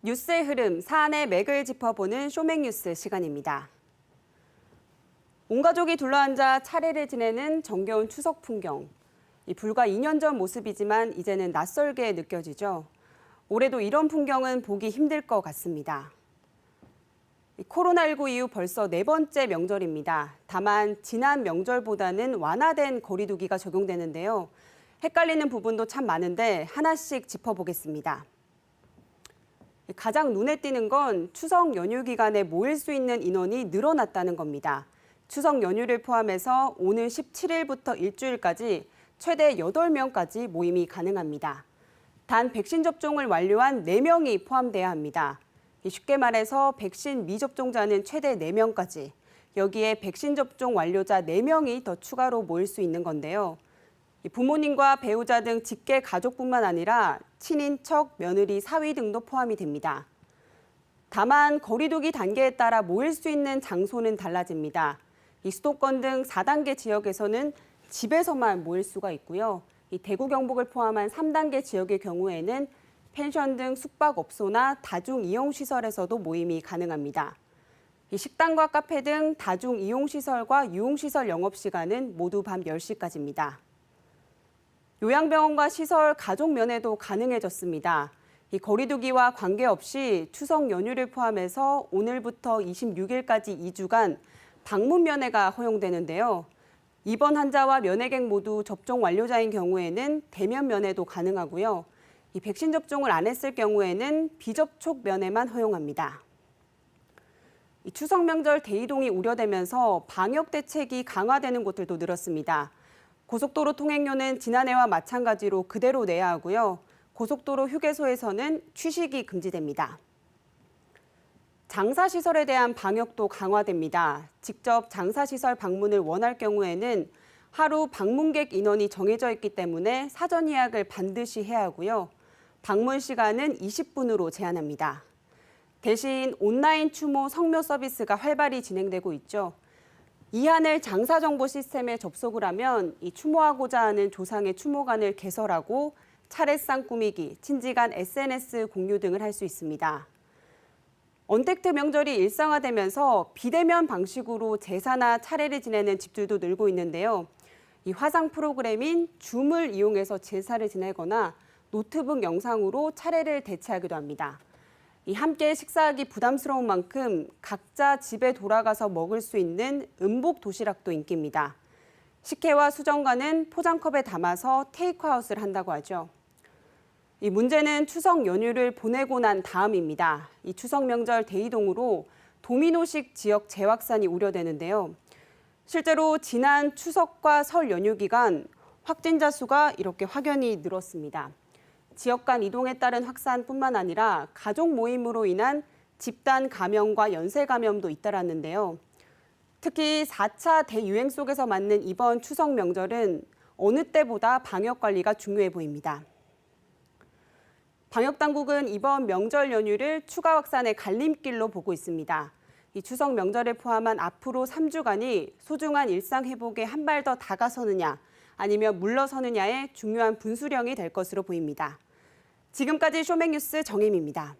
뉴스의 흐름, 사안의 맥을 짚어보는 쇼맥뉴스 시간입니다. 온 가족이 둘러앉아 차례를 지내는 정겨운 추석 풍경. 이 불과 2년 전 모습이지만 이제는 낯설게 느껴지죠. 올해도 이런 풍경은 보기 힘들 것 같습니다. 이 코로나19 이후 벌써 네 번째 명절입니다. 다만 지난 명절보다는 완화된 거리두기가 적용되는데요. 헷갈리는 부분도 참 많은데 하나씩 짚어보겠습니다. 가장 눈에 띄는 건 추석 연휴 기간에 모일 수 있는 인원이 늘어났다는 겁니다. 추석 연휴를 포함해서 오늘 17일부터 일주일까지 최대 8명까지 모임이 가능합니다. 단 백신 접종을 완료한 4명이 포함돼야 합니다. 쉽게 말해서 백신 미접종자는 최대 4명까지, 여기에 백신 접종 완료자 4명이 더 추가로 모일 수 있는 건데요. 부모님과 배우자 등 직계 가족뿐만 아니라 친인척, 며느리, 사위 등도 포함이 됩니다. 다만 거리두기 단계에 따라 모일 수 있는 장소는 달라집니다. 이 수도권 등 4단계 지역에서는 집에서만 모일 수가 있고요. 이 대구 경북을 포함한 3단계 지역의 경우에는 펜션 등 숙박업소나 다중 이용 시설에서도 모임이 가능합니다. 이 식당과 카페 등 다중 이용 시설과 유흥 시설 영업 시간은 모두 밤 10시까지입니다. 요양병원과 시설 가족 면회도 가능해졌습니다. 이 거리두기와 관계없이 추석 연휴를 포함해서 오늘부터 26일까지 2주간 방문 면회가 허용되는데요. 입원 환자와 면회객 모두 접종 완료자인 경우에는 대면 면회도 가능하고요. 이 백신 접종을 안 했을 경우에는 비접촉 면회만 허용합니다. 이 추석 명절 대이동이 우려되면서 방역 대책이 강화되는 곳들도 늘었습니다. 고속도로 통행료는 지난해와 마찬가지로 그대로 내야 하고요. 고속도로 휴게소에서는 취식이 금지됩니다. 장사시설에 대한 방역도 강화됩니다. 직접 장사시설 방문을 원할 경우에는 하루 방문객 인원이 정해져 있기 때문에 사전 예약을 반드시 해야 하고요. 방문 시간은 20분으로 제한합니다. 대신 온라인 추모 성묘 서비스가 활발히 진행되고 있죠. 이한을 장사 정보 시스템에 접속을 하면 이 추모하고자 하는 조상의 추모관을 개설하고 차례상 꾸미기, 친지간 SNS 공유 등을 할 수 있습니다. 언택트 명절이 일상화되면서 비대면 방식으로 제사나 차례를 지내는 집들도 늘고 있는데요. 이 화상 프로그램인 줌을 이용해서 제사를 지내거나 노트북 영상으로 차례를 대체하기도 합니다. 이 함께 식사하기 부담스러운 만큼 각자 집에 돌아가서 먹을 수 있는 음복 도시락도 인기입니다. 식혜와 수정과는 포장컵에 담아서 테이크아웃을 한다고 하죠. 이 문제는 추석 연휴를 보내고 난 다음입니다. 이 추석 명절 대이동으로 도미노식 지역 재확산이 우려되는데요. 실제로 지난 추석과 설 연휴 기간 확진자 수가 이렇게 확연히 늘었습니다. 지역 간 이동에 따른 확산뿐만 아니라 가족 모임으로 인한 집단 감염과 연쇄 감염도 잇따랐는데요. 특히 4차 대유행 속에서 맞는 이번 추석 명절은 어느 때보다 방역 관리가 중요해 보입니다. 방역 당국은 이번 명절 연휴를 추가 확산의 갈림길로 보고 있습니다. 이 추석 명절을 포함한 앞으로 3주간이 소중한 일상 회복에 한 발 더 다가서느냐 아니면 물러서느냐의 중요한 분수령이 될 것으로 보입니다. 지금까지 쇼맥뉴스 정혜미입니다.